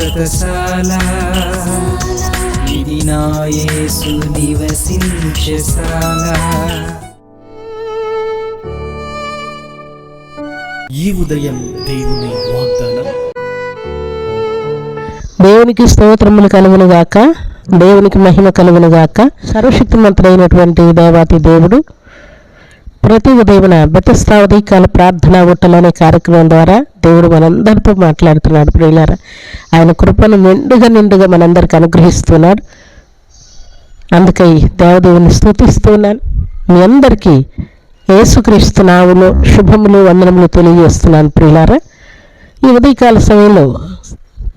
శాశ్వతశాల ఇది నా యేసు నివసించశాల ఈ ఉదయం దేవుని వాగ్దానం. దేవునికి స్తోత్రములు కలుగును గాక దేవునికి మహిమ కలుగును గాక సర్వశక్తిమంతుడైనటువంటి దేవాతి దేవుడు ప్రతి ఉదయం బెతస్థావతి కాల ప్రార్థన ఊటలోనే కార్యక్రమం ద్వారా దేవుడు మనందరితో మాట్లాడుతున్నాడు. ప్రియులారా ఆయన కృపను నిండుగా నిండుగా మనందరికి అనుగ్రహిస్తున్నాడు. అందుకై దేవదేవుని స్థుతిస్తున్నాను మీ అందరికీ యేసుక్రీస్తు నావులో శుభములు వందనములు తెలియజేస్తున్నాను ప్రియులారా. ఈ ఉదయకాల సమయంలో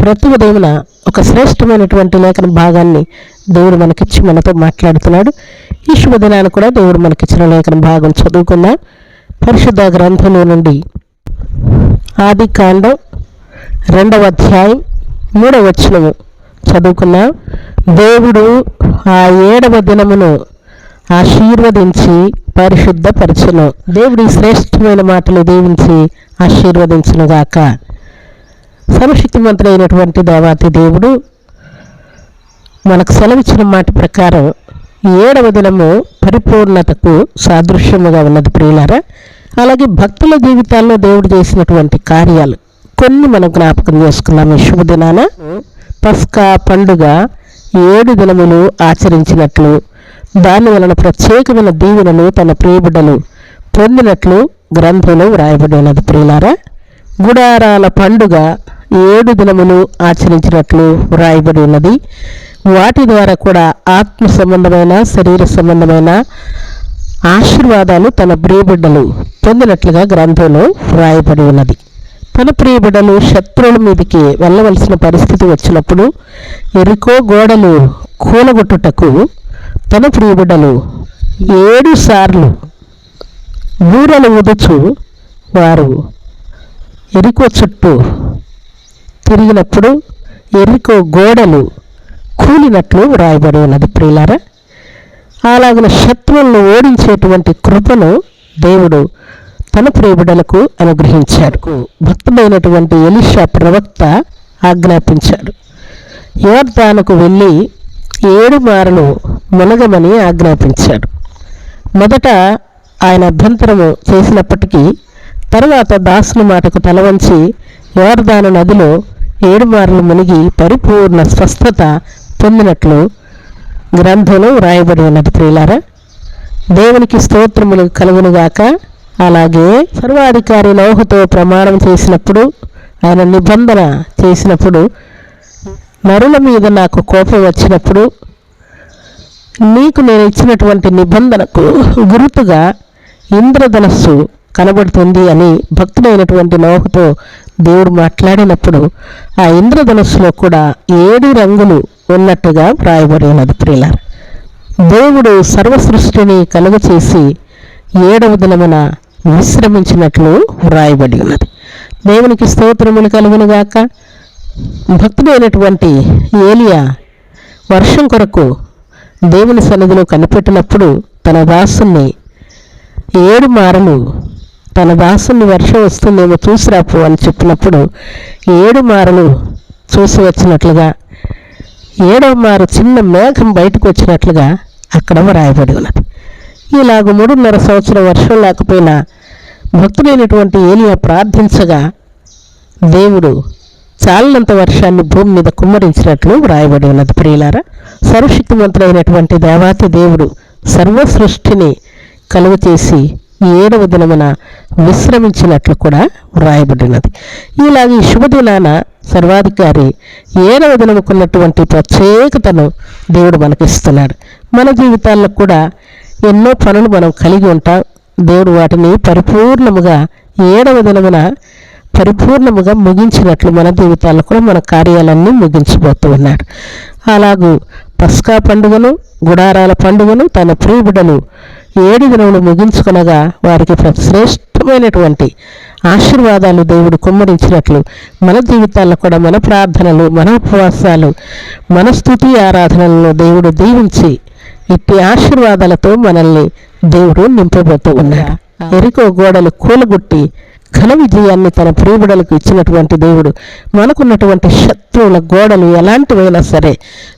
ప్రతి ఉదయమున ఒక శ్రేష్టమైనటువంటి లేఖన భాగాన్ని దేవుడు మనకిచ్చి మనతో మాట్లాడుతున్నాడు. ఈ శుభదినాన్ని కూడా దేవుడు మనకిచ్చిన లేఖన భాగం చదువుకుందాం. పరిశుద్ధ గ్రంథంలో నుండి ఆది కాండం రెండవ అధ్యాయం మూడవ వచనము చదువుకున్నాం దేవుడు ఆ ఏడవ దినమును ఆశీర్వదించి పరిశుద్ధపరచును. దేవుడి శ్రేష్టమైన మాటలు దీవించి ఆశీర్వదించునుగాక సర్వశక్తిమంతుడైనటువంటి దేవాతి దేవుడు మనకు సెలవిచ్చిన మాట ప్రకారం ఏడవ దినము పరిపూర్ణతకు సాదృశ్యముగా ఉన్నది ప్రియులారా. అలాగే భక్తుల జీవితాల్లో దేవుడు చేసినటువంటి కార్యాలు కొన్ని మనం జ్ఞాపకం చేసుకున్నాము ఈ శుభదినాన. పస్కా పండుగ ఏడు దినములు ఆచరించినట్లు దాని వలన ప్రత్యేకమైన దీవెనలు తన ప్రియబిడ్డలు పొందినట్లు గ్రంథంలో వ్రాయబడి ఉన్నది ప్రియులారా. గుడారాల పండుగ ఏడు దినములు ఆచరించినట్లు వ్రాయబడి ఉన్నది. వాటి ద్వారా కూడా ఆత్మ సంబంధమైన శరీర సంబంధమైన ఆశీర్వాదాలు తన ప్రియబిడ్డలు పొందినట్లుగా గ్రంథంలో వ్రాయబడి ఉన్నది. తన ప్రియబిడ్డలు శత్రువుల మీదకి వెళ్ళవలసిన పరిస్థితి వచ్చినప్పుడు ఎరుకో గోడలు కూలగొట్టుటకు తన ప్రియబిడ్డలు ఏడు సార్లు బూరలు ఉదుచు వారు ఎరికో చుట్టూ తిరిగినప్పుడు ఎరుకో గోడలు కూలినట్లు వ్రాయబడి ఉన్నది ప్రియులారా. అలాగిన శత్రువులను ఓడించేటువంటి కృపను దేవుడు తన ప్రియబిడలకు అనుగ్రహించాడు. భక్తమైనటువంటి ఎలిషా ప్రవక్త ఆజ్ఞాపించాడు. యోర్దానుకు వెళ్ళి ఏడు మారలు మునగమని ఆజ్ఞాపించాడు. మొదట ఆయన అభ్యంతరము చేసినప్పటికీ తర్వాత దాసుని మాటకు తలవంచి యోర్దాను నదిలో ఏడు మార్లు మునిగి పరిపూర్ణ స్వస్థత పొందినట్లు గ్రంథంలో వ్రాయబడి ఉన్నది ప్రియులారా. దేవునికి స్తోత్రములు కలుగునుగాక. అలాగే సర్వాధికారి లోహతో ప్రమాణం చేసినప్పుడు ఆయన నిబంధన చేసినప్పుడు నరుల మీద నాకు కోపం వచ్చినప్పుడు నీకు నేను ఇచ్చినటువంటి నిబంధనకు గురుతుగా ఇంద్రధనస్సు కనబడుతుంది అని భక్తుడైనటువంటి లోహతో దేవుడు మాట్లాడినప్పుడు ఆ ఇంద్రధనస్సులో కూడా ఏడు రంగులు ఉన్నట్టుగా వ్రాయబడి ఉన్నది ప్రియుల దేవుడు సర్వ సృష్టిని కలుగచేసి ఏడవ దినమున విశ్రమించినట్లు వ్రాయబడి ఉన్నది దేవునికి స్తోత్రములు కలుగునుగాక భక్తుడైనటువంటి ఏలియా వర్షం కొరకు దేవుని సన్నిధిలో కనిపెట్టినప్పుడు తన దాసుని ఏడు మారలు తన దాసుని వర్షం వస్తుందేమో చూసిరాపు అని చెప్పినప్పుడు ఏడు మారలు చూసి వచ్చినట్లుగా ఏడవ మారు చిన్న మేఘం బయటకు వచ్చినట్లుగా అక్కడ వ్రాయబడి ఉన్నది. ఇలాగ మూడున్నర సంవత్సరం వర్షం లేకపోయినా భక్తుడైనటువంటి ఏలియా ప్రార్థించగా దేవుడు చాలినంత వర్షాన్ని భూమి మీద కుమ్మరించినట్లు వ్రాయబడి ఉన్నది. ప్రియులారా సర్వశక్తిమంతుడైనటువంటి దేవాతి దేవుడు సర్వ సృష్టిని కలుగు చేసి ఏడవ దినమున విశ్రమించినట్లు కూడా వ్రాయబడినది ఇలాగ ఈ శుభదినాన సర్వాధికారి ఏడవ దినముకున్నటువంటి ప్రత్యేకతను దేవుడు మనకిస్తున్నాడు. మన జీవితాల్లో కూడా ఎన్నో పనులు మనం కలిగి ఉంటాం. దేవుడు వాటిని పరిపూర్ణముగా ఏడవ దినమున పరిపూర్ణముగా ముగించినట్లు మన జీవితాల్లో కూడా మన కార్యాలన్నీ ముగించబోతూ ఉన్నాడు. అలాగూ పస్కా పండుగను గుడారాల పండుగను తన ప్రియబిడలు ఏడు దినములు ముగించుకొనగా వారికి శ్రేష్టమైనటువంటి ఆశీర్వాదాలు దేవుడు కుమ్మరించినట్లు. మన జీవితాల్లో కూడా మన ప్రార్థనలు మన ఉపవాసాలు మన స్థుతి ఆరాధనలను దేవుడు దీవించి ఇట్టి ఆశీర్వాదాలతో మనల్ని దేవుడు నింపబోతూ ఉన్నాడు. ఎరుకో గోడలు కూలగొట్టి ఘన విజయాన్ని తన ప్రియబిడలకు ఇచ్చినటువంటి దేవుడు మనకున్నటువంటి శత్రువుల గోడలు ఎలాంటివైనా సరే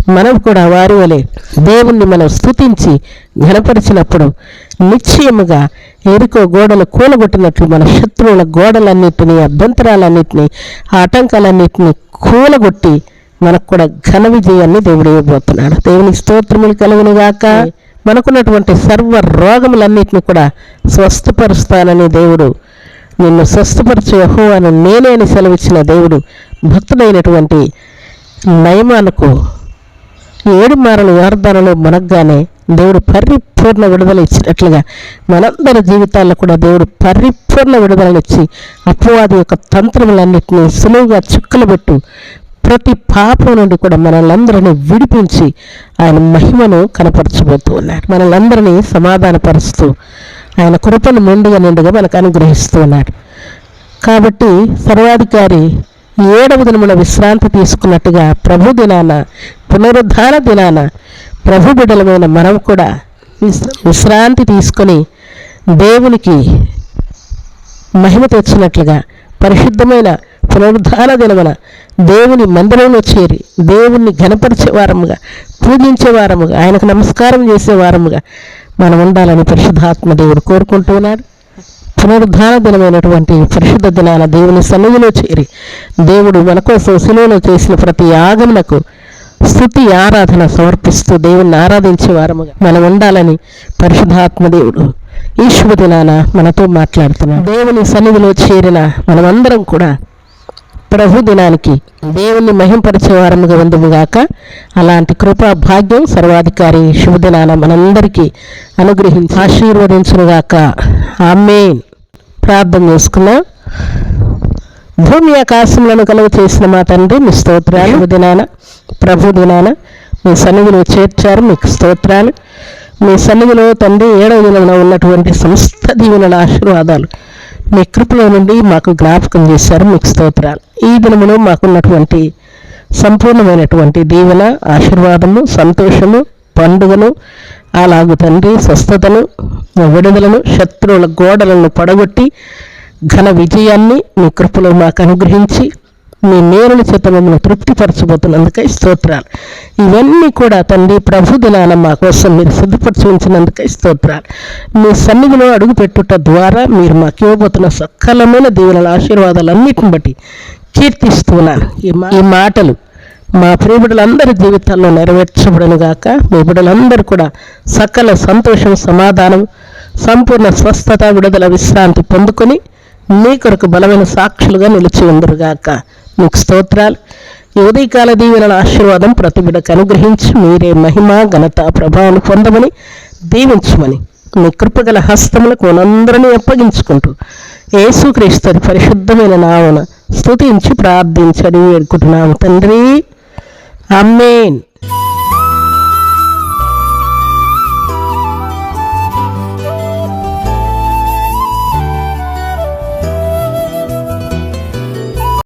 మనం కూడా వారి వలె దేవుణ్ణి మనం స్తుతించి ఘనపరిచినప్పుడు నిశ్చయముగా ఎరుకో గోడలు కూలగొట్టినట్లు మన శత్రువుల గోడలన్నిటినీ అభ్యంతరాలన్నిటినీ ఆటంకాలన్నిటినీ కూలగొట్టి మనకు కూడా ఘన విజయాన్ని దేవుడు ఇవ్వబోతున్నాడు. దేవుని స్తోత్రములు కలుగును గాక మనకున్నటువంటి సర్వ రోగములన్నిటిని కూడా స్వస్థపరుస్తానని దేవుడు నిన్ను స్వస్థపరచు యెహోవాను నేనే అని సెలవిచ్చిన దేవుడు భక్తుడైనటువంటి నయమానకు ఏడు మారల వాగ్దానంలో మునగ్గానే దేవుడు పరిపూర్ణ విడుదల ఇచ్చినట్లుగా మనందరి జీవితాల్లో కూడా దేవుడు పరిపూర్ణ విడుదలనిచ్చి అపవాది యొక్క తంత్రములన్నింటినీ సులువుగా చుక్కలు పెట్టు. ప్రతి పాపం నుండి కూడా మనలందరినీ విడిపించి ఆయన మహిమను కనపరచబోతూ ఉన్నారు. మనలందరినీ సమాధానపరుస్తూ ఆయన కృపను మెండుగా నిండుగా మనకు అనుగ్రహిస్తున్నాడు కాబట్టి సర్వాధికారి ఏడవ దినమున విశ్రాంతి తీసుకున్నట్టుగా ప్రభు దినాన పునరుద్ధాన దినాన ప్రభు బిడ్డలమైన మనం కూడా విశ్రాంతి తీసుకొని దేవునికి మహిమ తెచ్చినట్లుగా పరిశుద్ధమైన పునరుద్ధాన దినమున దేవుని మందిరంలో చేరి దేవుణ్ణి ఘనపరిచే వారముగా పూజించే వారముగా ఆయనకు నమస్కారం చేసే వారముగా మనం ఉండాలని పరిశుద్ధాత్మ దేవుడు కోరుకుంటున్నాడు. పునరుద్ధాన దినమైనటువంటి పరిశుద్ధ దినాన దేవుని సన్నిధిలో చేరి దేవుడు మన కోసం శిలువలో చేసిన ప్రతి యాగమునకు స్థుతి ఆరాధన సమర్పిస్తూ దేవుణ్ణి ఆరాధించే వారముగా మనం ఉండాలని పరిశుద్ధాత్మ దేవుడు ఈ శుభ దినాన మనతో మాట్లాడుతున్నాడు. దేవుని సన్నిధిలో చేరిన మనమందరం కూడా ప్రభు దినానికి దేవుణ్ణి మహింపరిచే వారముగా ఉందుముగాక. అలాంటి కృపా భాగ్యం సర్వాధికారి శుభదినాన మనందరికీ అనుగ్రహించి ఆశీర్వదించునుగాక. ఆమె ప్రార్థన చేసుకున్నా భూమి ఆకాశములను కలుగు చేసిన మా తండ్రి మీ స్తోత్రాలు దినాన ప్రభు దినాన. మీ సన్నిధిలో చేర్చారు మీకు స్తోత్రాలు. మీ సన్నిధిలో తండ్రి ఏడవ దినంలో ఉన్నటువంటి సమస్త దీవెనల ఆశీర్వాదాలు మీ కృపలో నుండి మాకు జ్ఞాపకం చేశారు మీకు స్తోత్రాలు. ఈ దినములో మాకున్నటువంటి సంపూర్ణమైనటువంటి దీవెన ఆశీర్వాదము సంతోషము పండుగను అలాగు తండ్రి స్వస్థతను విడుదలను శత్రువుల గోడలను పడగొట్టి ఘన విజయాన్ని మీ కృపలో మాకు అనుగ్రహించి మీ నేరుల చేత మమ్మల్ని తృప్తిపరచబోతున్నందుకై స్తోత్రాలు. ఇవన్నీ కూడా తండ్రి ప్రభు దినాన మా కోసం మీరు సిద్ధపరచి ఉంచినందుకై స్తోత్రాలు. మీ సన్నిధిలో అడుగుపెట్టుట ద్వారా మీరు మాకు ఇవ్వబోతున్న సకలమైన దేవుల ఆశీర్వాదాలన్నిటిని బట్టి కీర్తిస్తున్నాను. ఈ ఈ మాటలు మా ప్రియబిడలందరి జీవితాల్లో నెరవేర్చబడను గాక. మీ బిడ్డలందరూ కూడా సకల సంతోషం సమాధానం సంపూర్ణ స్వస్థత విడుదల విశ్రాంతి పొందుకొని మీ కొరకు బలమైన సాక్షులుగా నిలిచి ఉందరుగాక. మీకు స్తోత్రాలు. ఈ ఉదయకాల దీవెనల ఆశీర్వాదం ప్రతి బిడ్డకు అనుగ్రహించి మీరే మహిమ ఘనత ప్రభావం పొందమని దీవించమని మీ కృపగల హస్తములకు మనందరినీ అప్పగించుకుంటూ యేసుక్రీస్తు పరిశుద్ధమైన నామన స్తుతించి ప్రార్థించని వేడుకుంటున్నాము తండ్రి. అమ్మేన్